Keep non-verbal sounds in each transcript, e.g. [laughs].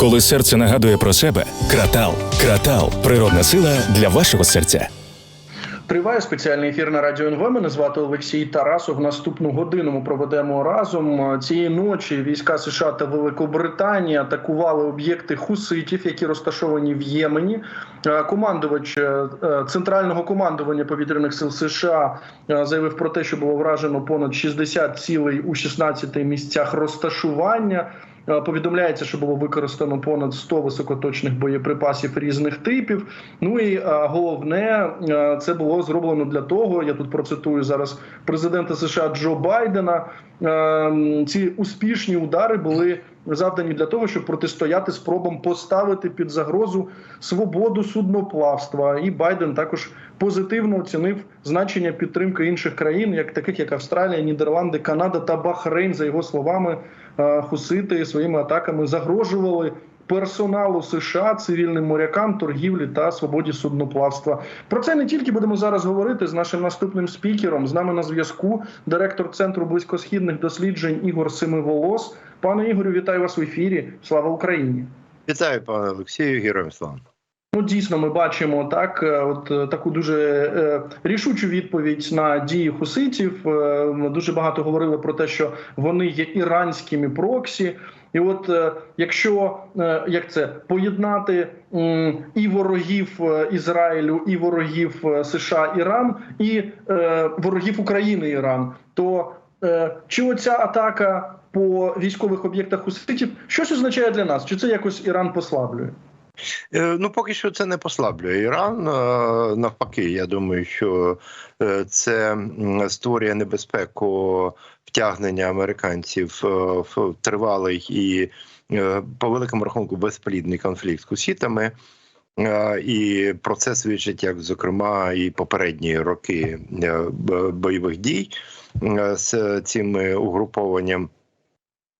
Коли серце нагадує про себе, кратал. Кратал природна сила для вашого серця. Триває спеціальний ефір на радіо НВ. Мене звати Олексій Тарасов. Наступну годину ми проведемо разом. Цієї ночі війська США та Великобританії атакували об'єкти хуситів, які розташовані в Ємені. Е, Командувач е, е, центрального командування повітряних сил США заявив про те, що було вражено понад 60 цілей у 16 місцях розташування. Е, Повідомляється, що було використано понад 100 високоточних боєприпасів різних типів. Ну і е, головне, е, це було зроблено для того. Я тут процитую зараз президента США Джо Байдена. Ці успішні удари були завдані для того, щоб протистояти спробам поставити під загрозу свободу судноплавства. І Байден також позитивно оцінив значення підтримки інших країн, як таких як Австралія, Нідерланди, Канада та Бахрейн. За його словами, хусити своїми атаками загрожували. Персоналу США, цивільним морякам, торгівлі та свободі судноплавства. Про це не тільки будемо зараз говорити з нашим наступним спікером. З нами на зв'язку директор центру близькосхідних досліджень Ігор Семиволос. Пане Ігорю, вітаю вас в ефірі. Слава Україні! Вітаю, пане Олексію, героям слава. Ну, дійсно, ми бачимо так, е, от е, таку дуже е, рішучу відповідь на дії хуситів. Е, дуже багато говорили про те, що вони є іранськими проксі. І от е, якщо як це поєднати і ворогів Ізраїлю, і ворогів США Іран, і ворогів України Іран, то чи оця атака по військових об'єктах хуситів щось означає для нас? Чи це якось Іран послаблює? Е, Ну, поки що це не послаблює Іран. Е, Навпаки, я думаю, що е, це створює небезпеку втягнення американців в тривалий і по великому рахунку безплідний конфлікт з хусітами. Е, І про це свідчить, як зокрема, і попередні роки бойових дій з цими угрупованням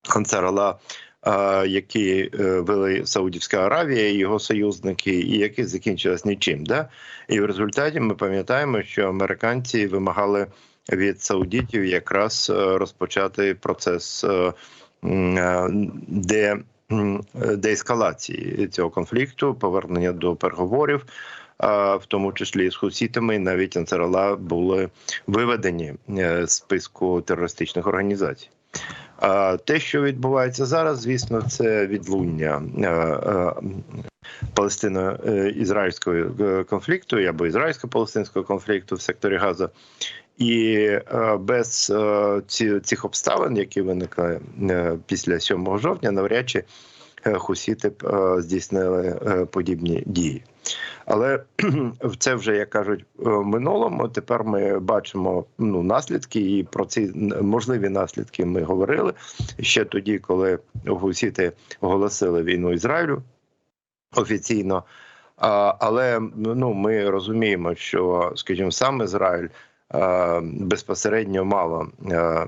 Ансарала, які е, вели Саудівська Аравія і його союзники, і які закінчилось нічим. Да? І в результаті ми пам'ятаємо, що американці вимагали від саудітів якраз е, розпочати процес е, де. деескалації цього конфлікту, повернення до переговорів, в тому числі з хусітами, навіть Ансарала були виведені з списку терористичних організацій. Те, що відбувається зараз, звісно, це відлуння е, е, палестино-ізраїльського конфлікту або ізраїльсько-палестинського конфлікту в секторі Газа. І е, без е, цих обставин, які виникли е, після 7 жовтня, навряд чи е, хусіти е, здійснили е, подібні дії. Але [clears throat] це вже як кажуть е, в минулому. Тепер ми бачимо ну наслідки, і про ці можливі наслідки ми говорили ще тоді, коли гусіти оголосили війну Ізраїлю офіційно. Але ну ми розуміємо, що скажімо, сам Ізраїль е, безпосередньо мало е,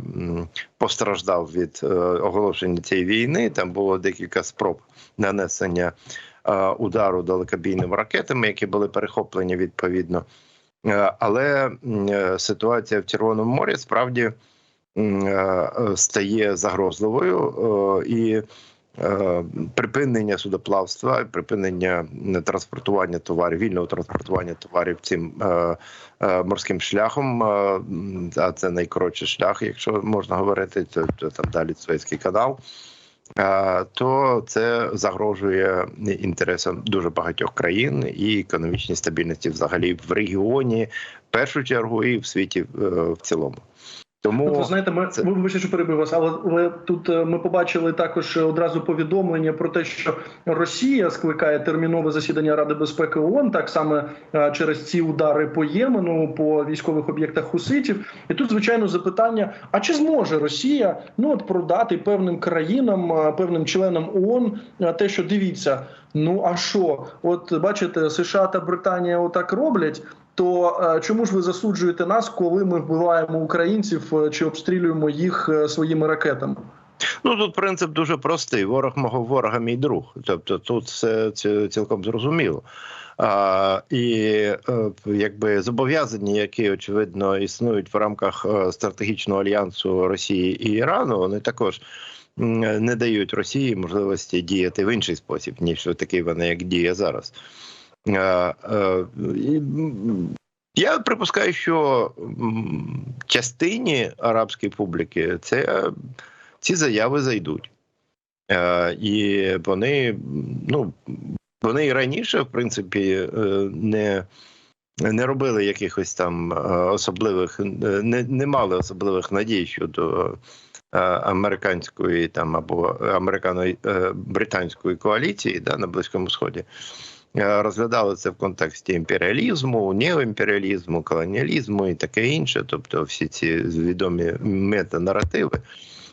постраждав від е, оголошення цієї війни. Там було декілька спроб нанесення е, удару далекобійними ракетами, які були перехоплені відповідно. Е, Але е, ситуація в Червоному морі справді е, е, стає загрозливою е, і. Е, Припинення судоплавства, припинення транспортування товарів, вільного транспортування товарів цим е, е, морським шляхом, е, а це найкоротший шлях, якщо можна говорити, то, то там далі Суецький канал. Е, То це загрожує інтересам дуже багатьох країн і економічній стабільності взагалі в регіоні, в першу чергу, і в світі е, в цілому. Тому От ви знаєте, ми це- ви вибачте, що перебив вас, але, але тут е, ми побачили також одразу повідомлення про те, що Росія скликає термінове засідання Ради безпеки ООН, так само е, через ці удари по Ємену, по військових об'єктах хуситів. І тут звичайно запитання: а чи зможе Росія ну от продати певним країнам, е, певним членам ООН те, що дивіться, ну а що, от бачите, США та Британія отак роблять. То е, чому ж ви засуджуєте нас, коли ми вбиваємо українців е, чи обстрілюємо їх е, своїми ракетами? Ну тут принцип дуже простий: ворог мого ворога, мій друг. Тобто, тут все ці- цілком зрозуміло. А, і якби зобов'язання, які очевидно існують в рамках стратегічного альянсу Росії і Ірану, вони також не дають Росії можливості діяти в інший спосіб, ніж такий вона як діє зараз. Я припускаю, що частині арабської публіки це ці заяви зайдуть. І вони, ну, вони і раніше, в принципі, е, не, не робили якихось там е, особливих, е, не, не мали особливих надій щодо американської там або американо-британської коаліції да, на Близькому Сході. Е, Розглядали це в контексті імперіалізму, неоімперіалізму, колоніалізму і таке інше. Тобто, всі ці відомі метанаративи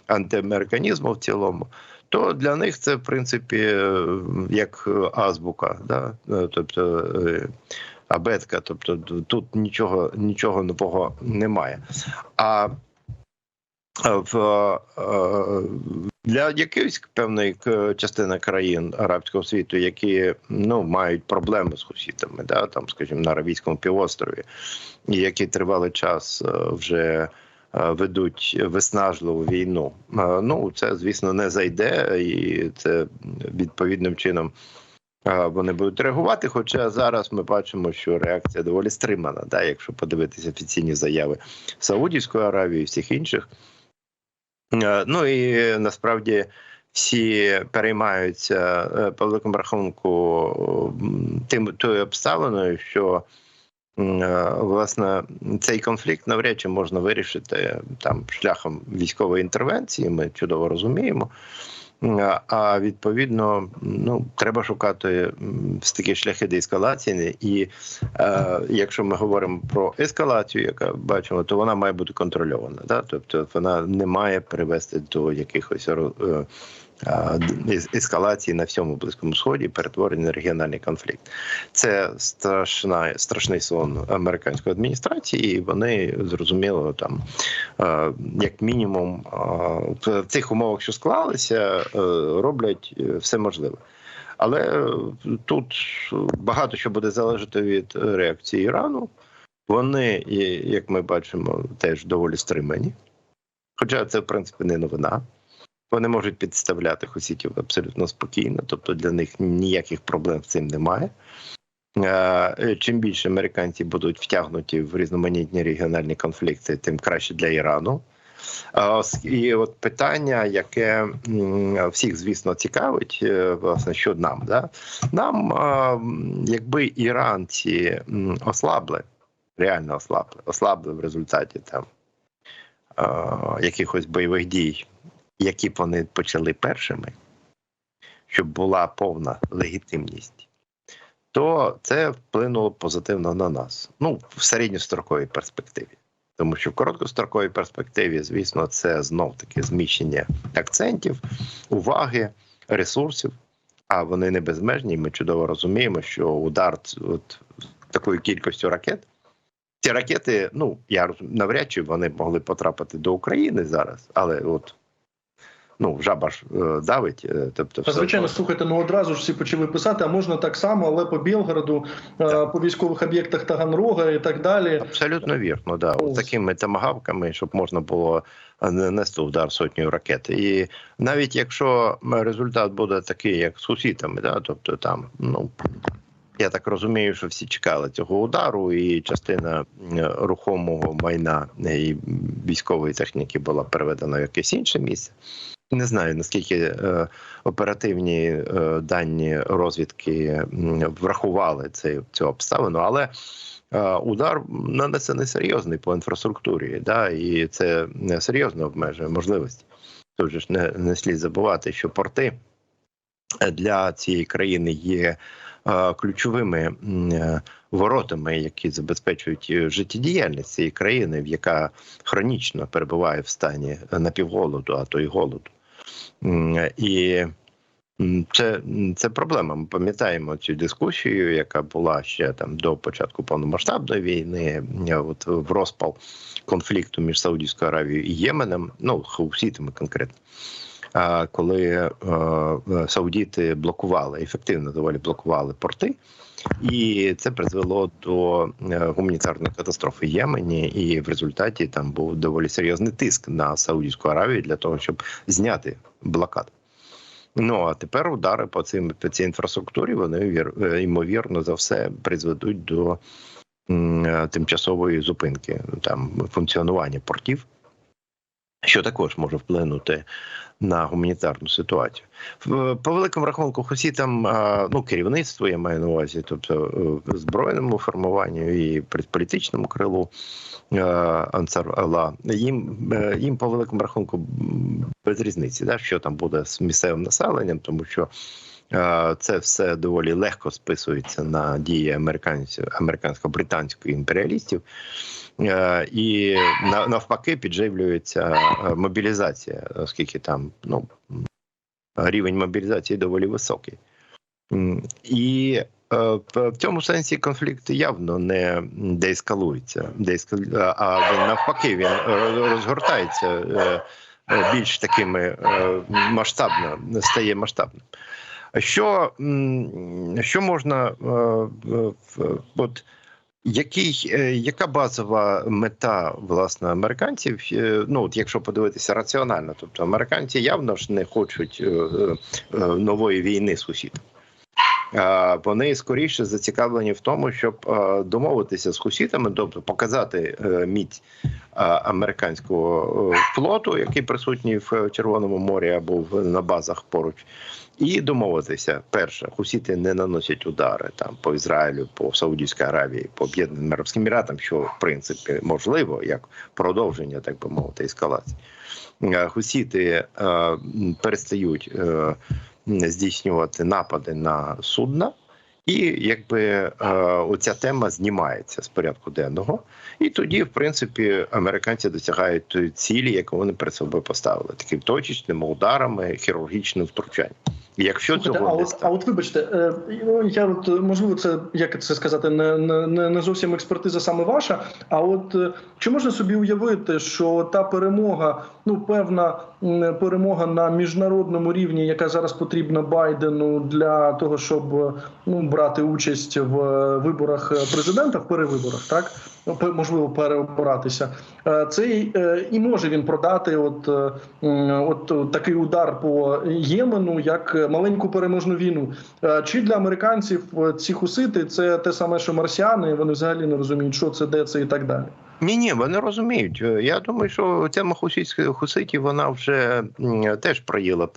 антиамериканізму в цілому, то для них це в принципі е, як азбука, да? Е, тобто е, абетка, тобто тут нічого, нічого нового немає. А в е, для якоїсь певної к- частини країн арабського світу, які ну мають проблеми з хусітами, да там, скажімо, на Аравійському півострові, і які тривалий час е, вже е, ведуть виснажливу війну. Е, Ну це звісно не зайде, і це відповідним чином. е, Вони будуть реагувати, хоча зараз ми бачимо, що реакція доволі стримана, да, якщо подивитися офіційні заяви Саудівської Аравії і всіх інших. Е, Ну і насправді всі переймаються е, по великому рахунку тим тою обставиною, що е, власне цей конфлікт навряд чи можна вирішити там шляхом військової інтервенції. Ми чудово розуміємо. А відповідно, ну треба шукати такі шляхи деескалації. І е, якщо ми говоримо про ескалацію, яка бачимо, то вона має бути контрольована. Да? Тобто вона не має привести до якихось е, ескалації на всьому близькому сході, перетворення на регіональний конфлікт. Це страшна страшний сон американської адміністрації. і Вони зрозуміло там, як мінімум, в цих умовах, що склалися, е, роблять е, все можливе. Але е, тут багато що буде залежати від реакції Ірану. Вони, як ми бачимо, теж доволі стримані. Хоча це, в принципі, не новина. Вони можуть підставляти хусітів абсолютно спокійно, тобто для них ніяких проблем з цим немає. Е, Чим більше американці будуть втягнуті в різноманітні регіональні конфлікти, тим краще для Ірану. І от питання, яке всіх, звісно, цікавить, е, власне, що нам, да? нам, якби іранці ослабли, реально ослабли, ослабли в результаті там якихось бойових дій, які б вони почали першими, щоб була повна легітимність, то це вплинуло позитивно на нас. Ну, в середньостроковій перспективі. Тому що в короткостроковій перспективі, звісно, це знов таки зміщення акцентів, уваги, ресурсів. А вони не безмежні. Ми чудово розуміємо, що удар от такою кількістю ракет. Ці ракети, ну я навряд чи вони могли потрапити до України зараз, але от ну жаба ж е, давить. е, Тобто, все звичайно, одно. слухайте, ну одразу ж всі почали писати, а можна так само, але по Білгороду, е, по військових об'єктах Таганрога і так далі. Абсолютно вірно, да. От такими тамагавками, щоб можна було нанести удар сотнею ракет. І навіть якщо результат буде такий, як з сусідами, да, тобто там, ну я так розумію, що всі чекали цього удару, і частина рухомого майна і військової техніки була переведена в якесь інше місце. Не знаю наскільки е, оперативні е, дані розвідки врахували цей, цю обставину, але е, удар нанесений серйозний по інфраструктурі, да, і це серйозно обмежує можливості. Же ж не, не слід забувати, що порти для цієї країни є е, ключовими е, воротами, які забезпечують е, життєдіяльність цієї країни, яка хронічно перебуває в стані напівголоду, а то й голоду. І це, це проблема. Ми пам'ятаємо цю дискусію, яка була ще там до початку повномасштабної війни, е, от в розпал конфлікту між Саудівською Аравією і Єменом, ну хаусітами конкретно. Коли е, саудіти блокували ефективно доволі блокували порти. І це призвело до е, гуманітарної катастрофи в Ємені, і в результаті там був доволі серйозний тиск на Саудівську Аравію для того, щоб зняти блокаду. Ну а тепер удари по цим по цій інфраструктурі вони е, ймовірно за все призведуть до тимчасової зупинки там функціонування портів, що також може вплинути на гуманітарну ситуацію. В- По великому рахунку, усі там ну керівництво я маю на увазі, тобто в збройному формуванню і політичному крилу Ансарла Ансар Алла, їм е, їм по великому рахунку без різниці, да, що там буде з місцевим населенням, тому що. Е, Це все доволі легко списується на дії американців, американсько-британських імперіалістів, Е, і навпаки підживлюється е, мобілізація, оскільки там ну рівень мобілізації доволі високий. І в цьому сенсі конфлікт явно не деескалується, а- навпаки він розгортається більш такими масштабно, стає масштабним. Що, що можна е, от який, е, яка базова мета власне американців? Е, Ну от якщо подивитися раціонально, тобто американці явно ж не хочуть нової війни. Е, Вони скоріше зацікавлені в тому, щоб домовитися з хусітами, тобто показати міць американського флоту, який присутній в Червоному морі або на базах поруч, і домовитися. Перше, хусіти не наносять удари там по Ізраїлю, по Саудівській Аравії, по Об'єднаним Арабським Еміратам, що в принципі можливо як продовження, так би мовити, ескалації. Е, Хусіти е, перестають е, здійснювати напади на судна. І якби е, оця тема знімається з порядку денного, і тоді, в принципі, американці досягають цілі, яку вони перед собою поставили, таким точечними ударами, хірургічним втручанням. Якщо Слухайте, цього а от, а от вибачте, е, ну, я от можливо, це як це сказати, не, не, не не зовсім експертиза саме ваша. А от е, чи можна собі уявити, що та перемога, ну певна перемога на міжнародному рівні, яка зараз потрібна Байдену для того, щоб ну брати участь в е, виборах е, президента в перевиборах, так Ну, можливо переобиратися, Е, цей е, і може він продати, от, от такий удар по Ємену як маленьку переможну війну. Чи для американців ці хусити це те саме, що марсіани, вони взагалі не розуміють, що це, де це і так далі. Ні, ні, вони розуміють. Е, Я думаю, що тема хусітських хуситів вона вже теж проїла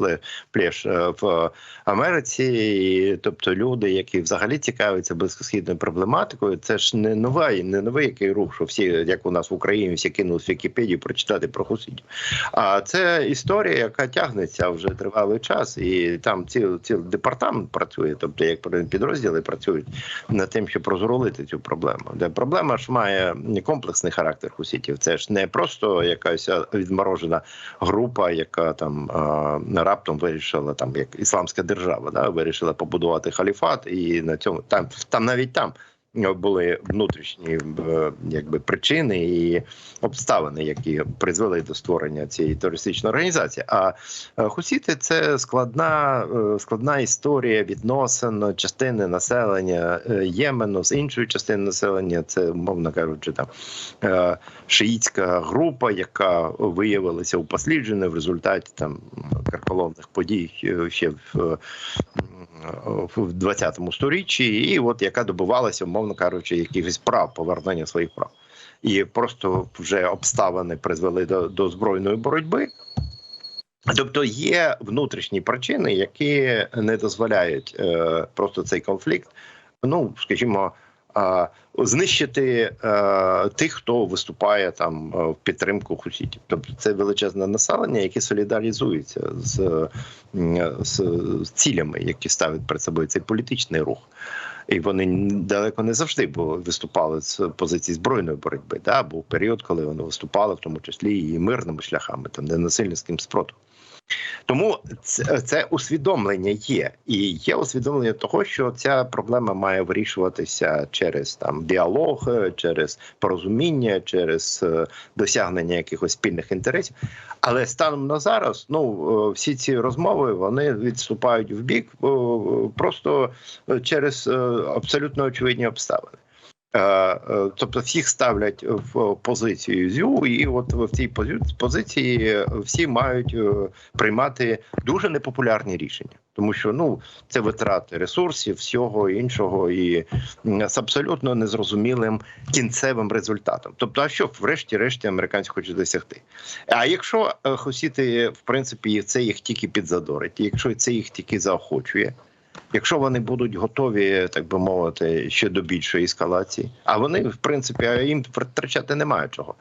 плеш е, в Америці. Тобто люди, які взагалі цікавляться близькосхідною проблематикою, це ж не новий, не новий який рух, що всі, як у нас в Україні, всі кинуть в Вікіпедію прочитати про хуситів. А це історія, яка тягнеться вже тривалий час, і там ціл, ціл департамент працює, тобто як підрозділи працюють над тим, щоб розрулити цю проблему. Де проблема ж має комплексний характер хусітів. Це ж не просто якась відморожена група, яка там раптом вирішила, там як ісламська держава, да, вирішила побудувати халіфат, і на цьому там, там навіть там. Були внутрішні е, якби причини і обставини, які призвели до створення цієї терористичної організації. А е, хусіти це складна, е, складна історія відносин частини населення Ємену з іншої частини населення. Це умовно кажучи, там шиїцька група, яка виявилася упослідженою в результаті там карколомних подій ще в. В 20 сторіччі, і от яка добувалася, умовно кажучи, якихось прав, повернення своїх прав, і просто вже обставини призвели до, до збройної боротьби. Тобто є внутрішні причини, які не дозволяють е, просто цей конфлікт, ну скажімо, знищити е, тих, хто виступає там е, в підтримку хусітів. Тобто це величезне населення, яке солідаризується з, з, з цілями, які ставить перед собою цей політичний рух. І вони далеко не завжди були виступали з позиції збройної боротьби. Да? Був період, коли вони виступали, в тому числі і мирними шляхами, там ненасильницьким спротивом. Тому це, це усвідомлення є, і є усвідомлення того, що ця проблема має вирішуватися через там діалог, е, через порозуміння, через е, досягнення якихось спільних інтересів. Але станом на зараз, ну е, всі ці розмови вони відступають в бік просто через абсолютно очевидні обставини. Е, е, Тобто всіх ставлять в позицію ЗЮ, і от в цій позиції всі мають е, приймати дуже непопулярні рішення, тому що ну це витрати ресурсів, всього іншого, і з абсолютно незрозумілим кінцевим результатом. Тобто, а що врешті-решті американці хочуть досягти? А якщо хосіти, в принципі, це їх тільки підзадорить, якщо це їх тільки заохочує. Якщо вони будуть готові, так би мовити, ще до більшої ескалації, а вони, в принципі, їм втрачати немає чого.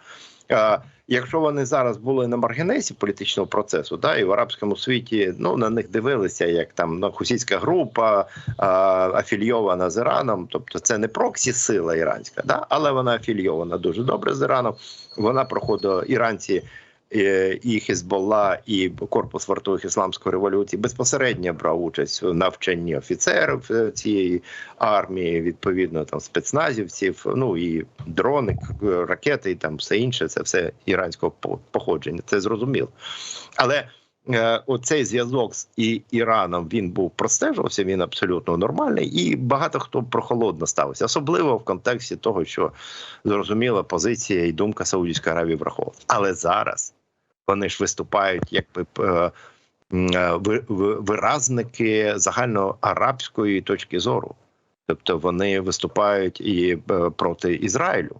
Якщо вони зараз були на маргінесі політичного процесу, да, і в арабському світі ну на них дивилися, як там ну, хусійська група а, афільйована з Іраном, тобто це не проксі сила іранська, да, але вона афільйована дуже добре з Іраном. Вона проходила іранці і Хізболла, і корпус вартових ісламської революції безпосередньо брав участь в навчанні офіцерів е, цієї армії, відповідно там спецназівців, ну і дрони, ракети, і там все інше. Це все іранського походження. Це зрозуміло. Але е, оцей зв'язок з і Іраном він був простежувався. Він абсолютно нормальний, і багато хто прохолодно ставився, особливо в контексті того, що зрозуміла позиція і думка Саудівської Аравії враховувалася. Але зараз вони ж виступають якби е, е, ви- ви- виразники загальноарабської точки зору. Тобто вони виступають і е, проти Ізраїлю,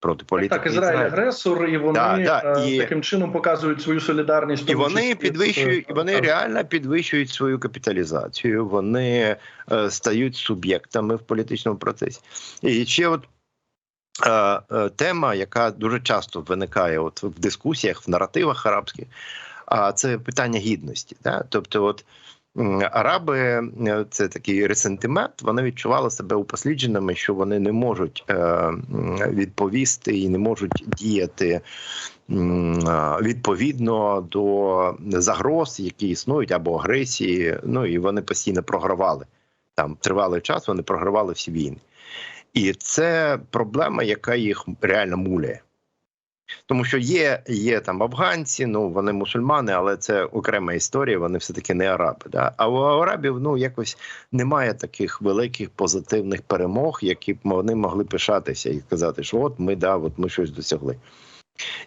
проти політики Так, Ізраїль агресор, і вони Да, да, і- таким чином показують свою солідарність. І вони підвищують, і вони реально підвищують свою капіталізацію. Вони е, стають суб'єктами в політичному процесі. І ще от тема, яка дуже часто виникає от в дискусіях, в наративах арабських, а це питання гідності. Да? Тобто, от араби е, це такий ресентимент, вони відчували себе упослідженими, що вони не можуть е, відповісти і не можуть діяти відповідно до загроз, які існують, або агресії. Ну і вони постійно програвали там тривалий час. Вони програвали всі війни, і це проблема, яка їх реально муляє. Тому що є, є там афганці, ну вони мусульмани, але це окрема історія. Вони все таки не араби. Да? А у арабів ну якось немає таких великих позитивних перемог, які б вони могли пишатися і казати, що от ми да, от ми щось досягли.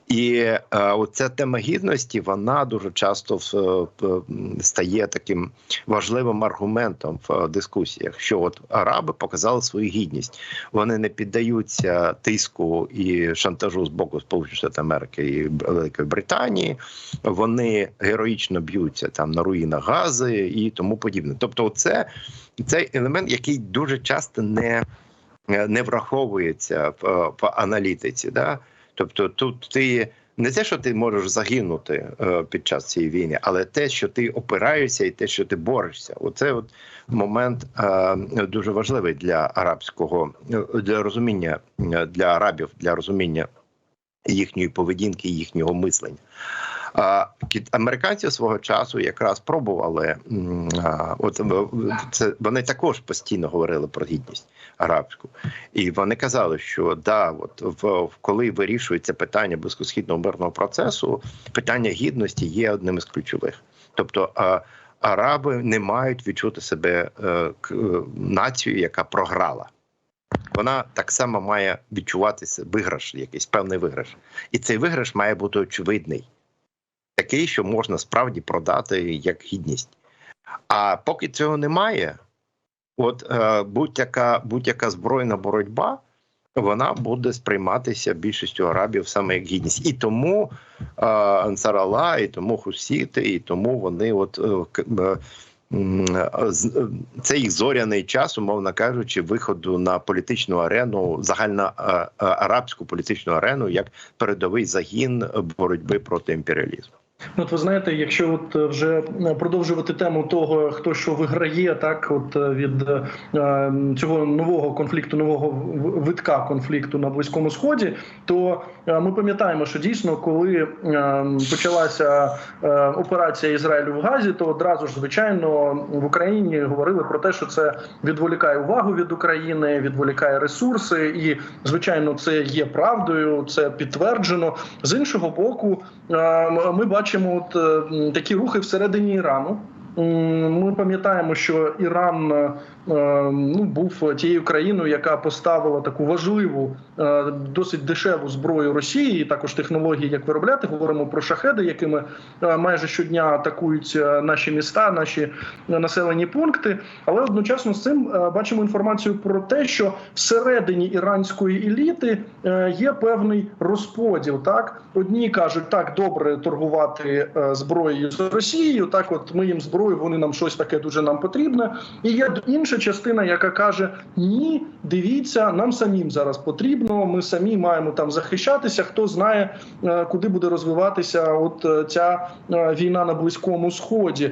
І е, оця тема гідності вона дуже часто в- стає таким важливим аргументом в дискусіях, що от араби показали свою гідність. Вони не піддаються тиску і шантажу з боку Сполучених Штатів Америки і Великої Британії. Вони героїчно б'ються там на руїнах Гази і тому подібне. Тобто, це цей елемент, який дуже часто не, не враховується в, в аналітиці. Да? Тобто, тут ти не те, що ти можеш загинути е, під час цієї війни, але те, що ти опираєшся, і те, що ти борешся. Оце от момент е, дуже важливий для арабського е, для розуміння для арабів, для розуміння їхньої поведінки, їхнього мислення. Американці свого часу якраз пробували от це вони також постійно говорили про гідність арабську, і вони казали, що да, от в, коли вирішується питання близькосхідного мирного процесу, питання гідності є одним із ключових. Тобто араби не мають відчути себе е, е, нацією, яка програла. Вона так само має відчувати се- виграш, якийсь певний виграш, і цей виграш має бути очевидний такий, що можна справді продати як гідність. А поки цього немає, от е, будь-яка будь-яка збройна боротьба. Вона буде сприйматися більшістю арабів саме як гідність, і тому е, Ансар Алла, і тому Хусіти, і тому вони, от е, е, е, е, це їх зоряний час, умовно кажучи, виходу на політичну арену, загально е, е, арабську політичну арену, як передовий загін боротьби проти імперіалізму. Ну, От ви знаєте, якщо от е, вже продовжувати тему того, хто що виграє, так от е, від е, цього нового конфлікту, нового витка конфлікту на близькому сході, то е, ми пам'ятаємо, що дійсно, коли е, почалася е, операція Ізраїлю в Газі, то одразу ж звичайно в Україні говорили про те, що це відволікає увагу від України, відволікає ресурси, і звичайно, це є правдою, це підтверджено. З іншого боку, е, ми бачимо от е, такі рухи всередині Ірану. Ми пам'ятаємо, що Іран е, ну, був тією країною, яка поставила таку важливу, е, досить дешеву зброю Росії, і також технології, як виробляти. Говоримо про шахеди, якими е, майже щодня атакують е, наші міста, наші е, населені пункти. Але одночасно з цим е, бачимо інформацію про те, що всередині іранської еліти е, є певний розподіл. Так одні кажуть, так добре торгувати е, зброєю з Росією. Так, от ми їм зброю, вони нам щось таке дуже нам потрібне. І є інша частина, яка каже: Ні, дивіться, нам самим зараз потрібно. Ми самі маємо там захищатися. Хто знає, е, куди буде розвиватися от е, ця е, війна на близькому сході.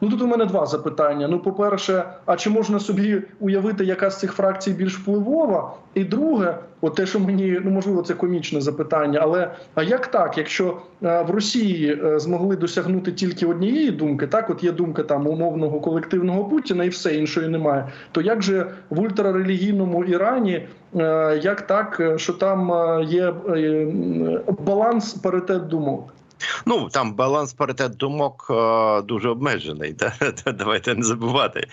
Ну тут у мене два запитання. Ну, по-перше, а чи можна собі уявити, яка з цих фракцій більш впливова? І друге, от те, що мені ну можливо, це комічне запитання, але а як так, якщо е, в Росії е, змогли досягнути тільки однієї думки, так от є думка там умовного колективного Путіна, і все іншої немає. То як же в ультрарелігійному Ірані, е, як так, що там є баланс паритет думок? Ну там баланс паритет думок дуже обмежений. [laughs] Да? Давайте не забувати,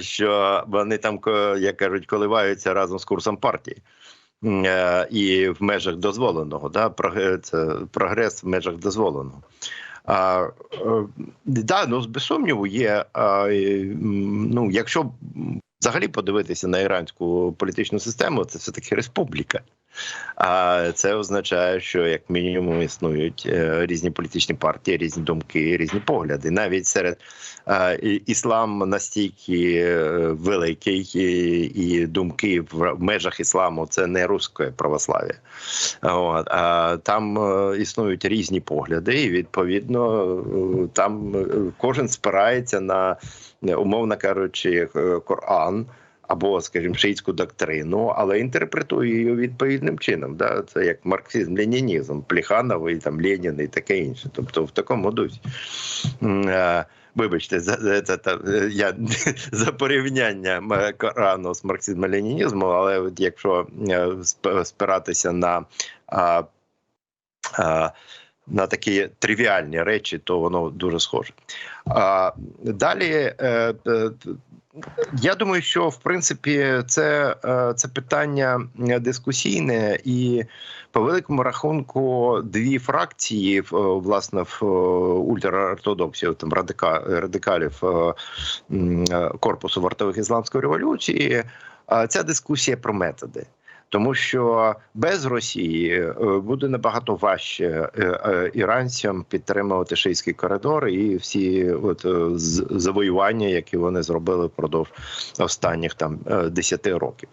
що вони там, як кажуть, коливаються разом з курсом партії. Е, І в межах дозволеного, да, Прог- це прогрес в межах дозволеного. А, е, да, ну без сумніву є. А, ну, якщо взагалі подивитися на іранську політичну систему, це все таки республіка. А це означає, що як мінімум існують е, різні політичні партії, різні думки, різні погляди. Навіть серед іслам настільки е, великий, і, думки в межах ісламу це не руське православ'я. А там е, існують різні погляди, і відповідно там кожен спирається на умовно кажучи, е, Коран або, скажімо, шиїцьку доктрину, але інтерпретує її відповідним чином. Да? Це як марксизм, ленінізм, Плеханов і там Ленін і таке інше. Тобто в такому дусі. Е, Вибачте, за, за, за, та- е, я [laughs] за порівняння Корану з марксизмом ленінізмом, але от якщо е, спиратися на, а, а, на такі тривіальні речі, то воно дуже схоже. А, далі е, е, я думаю, що в принципі це, е, це питання дискусійне, і по великому рахунку дві фракції власне в ультраортодоксів, там радика, радикалів корпусу вартових ісламської революції. Ця дискусія про методи. Тому що без Росії е, буде набагато важче е, е, іранцям підтримувати шийський коридор і всі от завоювання, які вони зробили впродовж останніх там десяти 10 років.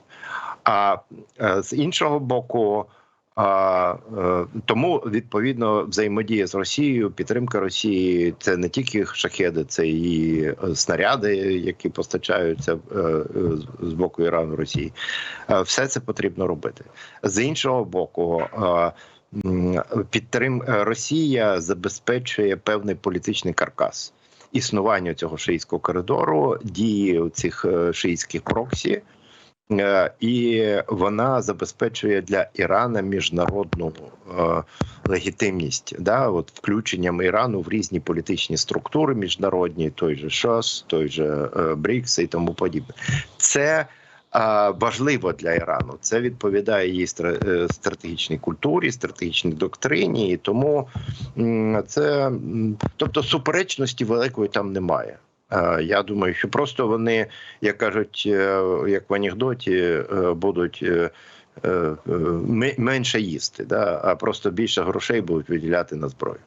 А з іншого боку, а, е, тому відповідно взаємодія з Росією, підтримка Росії це не тільки шахеди, це і е, снаряди, які постачаються е, з- боку Ірану Росії. Все це потрібно робити. З іншого боку, підтрим Росія забезпечує певний політичний каркас існування цього шиїцького коридору, дії цих шиїцьких проксі. Е, І вона забезпечує для Ірана міжнародну е, легітимність, да, от включенням Ірану в різні політичні структури міжнародні, той же ШОС, той же е, БРІКС і тому подібне. Це важливо для Ірану. Це відповідає її стратегічній культурі, стратегічній доктрині, і тому це тобто суперечності великої там немає. Е, Я думаю, що просто вони, як кажуть, е, як в анекдоті, е, будуть ме- менше їсти, да, а просто більше грошей будуть виділяти на зброю.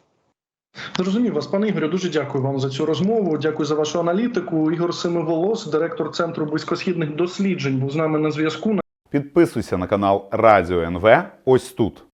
Зрозумів вас, пане Ігорю. Дуже дякую вам за цю розмову. Дякую за вашу аналітику. Ігор Семиволос, директор центру близькосхідних досліджень, був з нами на зв'язку. Підписуйся на канал Радіо НВ ось тут.